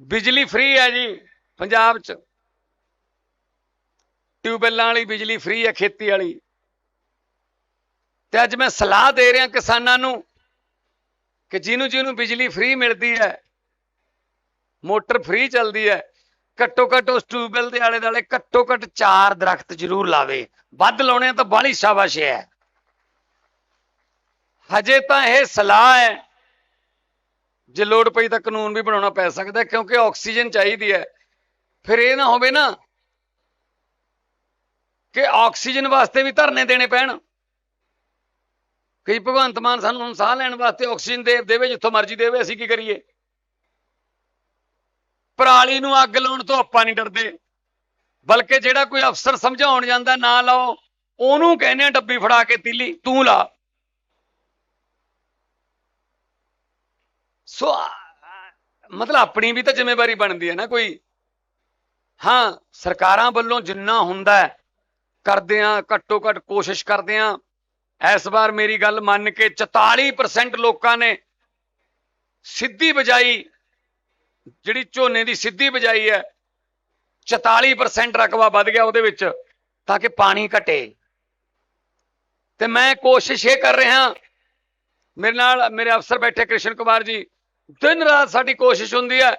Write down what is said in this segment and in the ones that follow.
ਬਿਜਲੀ ਫ੍ਰੀ ਹੈ ਜੀ, ਪੰਜਾਬ 'ਚ। ਟਿਊਬਵੈੱਲਾਂ ਵਾਲੀ ਬਿਜਲੀ ਫ੍ਰੀ ਹੈ, ਖੇਤੀ ਵਾਲੀ। ਤੇ ਅੱਜ ਮੈਂ ਸਲਾਹ ਦੇ ਰਿਹਾ ਕਿਸਾਨਾਂ ਨੂੰ ਕਿ ਜਿਹਨੂੰ ਜਿਹਨੂੰ ਬਿਜਲੀ ਫ੍ਰੀ ਮਿਲਦੀ ਹੈ, ਮੋਟਰ ਫ੍ਰੀ ਚੱਲਦੀ ਹੈ, ਘੱਟੋ ਘੱਟ ਉਸ ਟਿਊਬਵੈੱਲ ਦੇ ਆਲੇ ਦੁਆਲੇ ਘੱਟੋ ਘੱਟ ਚਾਰ ਦਰਖਤ ਜ਼ਰੂਰ ਲਾਵੇ। ਵੱਧ ਲਾਉਣੇ ਆ ਤਾਂ ਬਾਹਲੀ ਸ਼ਾਬਾਸ਼ ਹੈ। ਹਜੇ ਤਾਂ ਇਹ ਸਲਾਹ ਹੈ ਜੇ ਲੋੜ ਪਈ ਤਾਂ ਕਾਨੂੰਨ ਵੀ ਬਣਾਉਣਾ ਪੈ ਸਕਦਾ ਕਿਉਂਕਿ ਆਕਸੀਜਨ ਚਾਹੀਦੀ ਹੈ। ਫਿਰ ਇਹ ਨਾ ਹੋਵੇ ਨਾ ਕਿ ਆਕਸੀਜਨ ਵਾਸਤੇ ਵੀ ਧਰਨੇ ਦੇਣੇ ਪੈਣ। ਕਈ ਭਗਵੰਤ ਮਾਨ ਸਾਨੂੰ ਹੁਣ ਸਾਹ ਲੈਣ ਵਾਸਤੇ ਆਕਸੀਜਨ ਦੇ ਦੇਵੇ, ਜਿੱਥੋਂ ਮਰਜ਼ੀ ਦੇਵੇ, ਅਸੀਂ ਕੀ ਕਰੀਏ? ਪਰਾਲੀ ਨੂੰ ਅੱਗ ਲਾਉਣ ਤੋਂ ਆਪਾਂ ਨਹੀਂ ਡਰਦੇ। ਬਲਕਿ ਜਿਹੜਾ ਕੋਈ ਅਫਸਰ ਸਮਝਾਉਣ ਜਾਂਦਾ, ਨਾ ਲਾਓ, ਉਹਨੂੰ ਕਹਿੰਦੇ ਆ ਡੱਬੀ ਫੜਾ ਕੇ ਤੀਲੀ, ਤੂੰ ਲਾ। ਸੋ ਮਤਲਬ ਆਪਣੀ ਵੀ ਤਾਂ ਜ਼ਿੰਮੇਵਾਰੀ ਬਣਦੀ ਹੈ ਨਾ ਕੋਈ। ਹਾਂ, ਸਰਕਾਰਾਂ ਵੱਲੋਂ ਜਿੰਨਾ ਹੁੰਦਾ ਹੈ, ਕਰਦੇ ਆ ਘੱਟੋ ਘੱਟ ਕੋਸ਼ਿਸ਼ ਕਰਦੇ ਆ ਇਸ ਵਾਰ ਮੇਰੀ ਗੱਲ ਮੰਨ ਕੇ 44% ਲੋਕਾਂ ਨੇ ਸਿੱਧੀ ਬਜਾਈ, ਜਿਹੜੀ ਝੋਨੇ ਦੀ ਸਿੱਧੀ ਬਜਾਈ ਹੈ 44% ਰਕਬਾ ਵੱਧ ਗਿਆ ਉਹਦੇ ਵਿੱਚ, ਤਾਂ ਕਿ ਪਾਣੀ ਘਟੇ। ਤੇ ਮੈਂ ਕੋਸ਼ਿਸ਼ ਇਹ ਕਰ ਰਿਹਾ, ਮੇਰੇ ਨਾਲ, ਮੇਰੇ ਅਫਸਰ ਬੈਠੇ ਕ੍ਰਿਸ਼ਨ ਕੁਮਾਰ ਜੀ ਦਿਨ ਰਾਤ ਸਾਡੀ ਕੋਸ਼ਿਸ਼ ਹੁੰਦੀ ਹੈ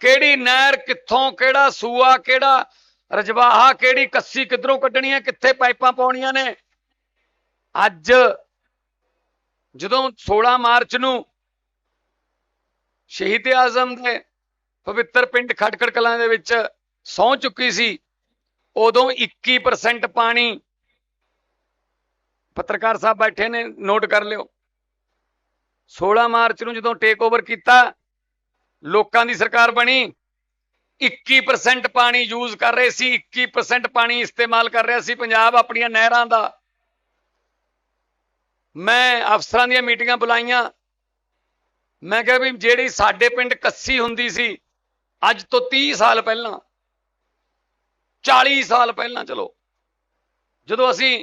ਕਿਹੜੀ ਨਹਿਰ ਕਿੱਥੋਂ ਕਿਹੜਾ ਸੂਆ ਕਿਹੜਾ ਰਜਵਾਹਾ ਕਿਹੜੀ ਕੱਸੀ ਕਿੱਧਰੋਂ ਕੱਢਣੀ ਹੈ ਕਿੱਥੇ ਪਾਈਪਾਂ ਪਾਉਣੀਆਂ ਨੇ। ਅੱਜ ਜਦੋਂ 16 ਮਾਰਚ ਨੂੰ ਸ਼ਹੀਦ ਆਜ਼ਮ ਦੇ ਪਵਿੱਤਰ ਪਿੰਡ ਖਟਕੜ ਕਲਾਂ ਦੇ ਵਿੱਚ ਸੌ ਚੁੱਕੀ ਸੀ, ਉਦੋਂ 21% ਪਾਣੀ ਪੱਤਰਕਾਰ ਸਾਹਿਬ ਬੈਠੇ ਨੇ, ਨੋਟ ਕਰ ਲਿਓ। 16 ਮਾਰਚ ਨੂੰ ਜਦੋਂ ਟੇਕ ਓਵਰ ਕੀਤਾ, ਲੋਕਾਂ ਦੀ ਸਰਕਾਰ ਬਣੀ 21% ਪਾਣੀ ਯੂਜ਼ ਕਰ ਰਹੇ ਸੀ 21% ਪਾਣੀ ਇਸਤੇਮਾਲ ਕਰ ਰਿਹਾ ਸੀ ਪੰਜਾਬ ਆਪਣੀਆਂ ਨਹਿਰਾਂ ਦਾ। ਮੈਂ ਅਫਸਰਾਂ ਦੀਆਂ ਮੀਟਿੰਗਾਂ ਬੁਲਾਈਆਂ। ਮੈਂ ਕਿਹਾ ਵੀ ਜਿਹੜੀ ਸਾਡੇ ਪਿੰਡ ਕੱਸੀ ਹੁੰਦੀ ਸੀ, ਅੱਜ ਤੋਂ 30 ਸਾਲ ਪਹਿਲਾਂ 40 ਸਾਲ ਪਹਿਲਾਂ, ਚਲੋ, ਜਦੋਂ ਅਸੀਂ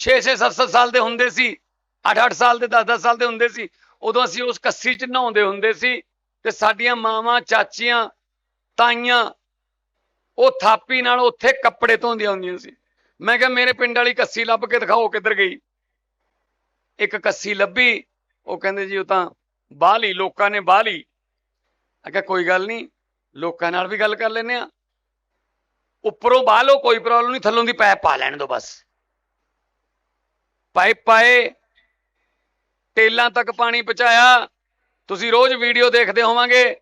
6-6 7-7 ਸਾਲ ਦੇ ਹੁੰਦੇ ਸੀ 8-8 ਸਾਲ ਦੇ 10-10 ਸਾਲ ਦੇ ਹੁੰਦੇ ਸੀ। ਉਦੋਂ ਅਸੀਂ ਉਸ ਕੱਸੀ 'ਚ ਨਹਾਉਂਦੇ ਹੁੰਦੇ ਸੀ ਤੇ ਸਾਡੀਆਂ ਮਾਵਾਂ, ਚਾਚੀਆਂ, ਤਾਈਆਂ ਉਹ ਥਾਪੀ ਨਾਲ ਉੱਥੇ ਕੱਪੜੇ ਧੋਂਦੀਆਂ ਹੁੰਦੀਆਂ ਸੀ। ਮੈਂ ਕਿਹਾ, ਮੇਰੇ ਪਿੰਡ ਵਾਲੀ ਕੱਸੀ ਲੱਭ ਕੇ ਦਿਖਾਓ ਕਿੱਧਰ ਗਈ? ਇੱਕ ਕੱਸੀ ਲੱਭੀ। ਉਹ ਕਹਿੰਦੇ, ਜੀ, ਉਹ ਤਾਂ ਬਾਹ ਲਈ ਲੋਕਾਂ ਨੇ ਬਾਹਲੀ। ਮੈਂ ਕਿਹਾ, ਕੋਈ ਗੱਲ ਨਹੀਂ, ਲੋਕਾਂ ਨਾਲ ਵੀ ਗੱਲ ਕਰ ਲੈਨੇ ਆ ਉੱਪਰੋਂ ਬਾਹ ਲਓ ਕੋਈ ਪ੍ਰੋਬਲਮ ਨਹੀਂ, ਥੱਲੋਂ ਦੀ ਪਾਇਪ ਪਾ ਲੈਣ ਦਿਓ ਬਸ। ਪਾਈਪ ਪਾਏ ਟੇਲਾਂ ਤੱਕ ਪਾਣੀ ਪਹੁੰਚਾਇਆ। ਤੁਸੀਂ ਰੋਜ਼ ਵੀਡੀਓ ਦੇਖਦੇ ਹੋਵਾਂਗੇ।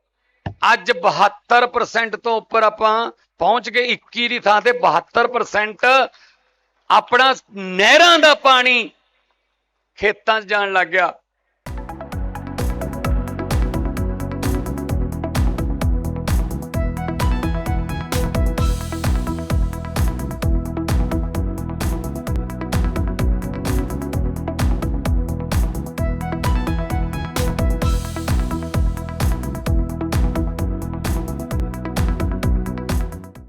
ਅੱਜ 72% ਤੋਂ ਉੱਪਰ ਆਪਾਂ ਪਹੁੰਚ ਗਏ 21 ਦੀ ਥਾਂ ਤੇ। 72% ਆਪਣਾ ਨਹਿਰਾਂ ਦਾ ਪਾਣੀ ਖੇਤਾਂ 'ਚ ਜਾਣ ਲੱਗ ਗਿਆ।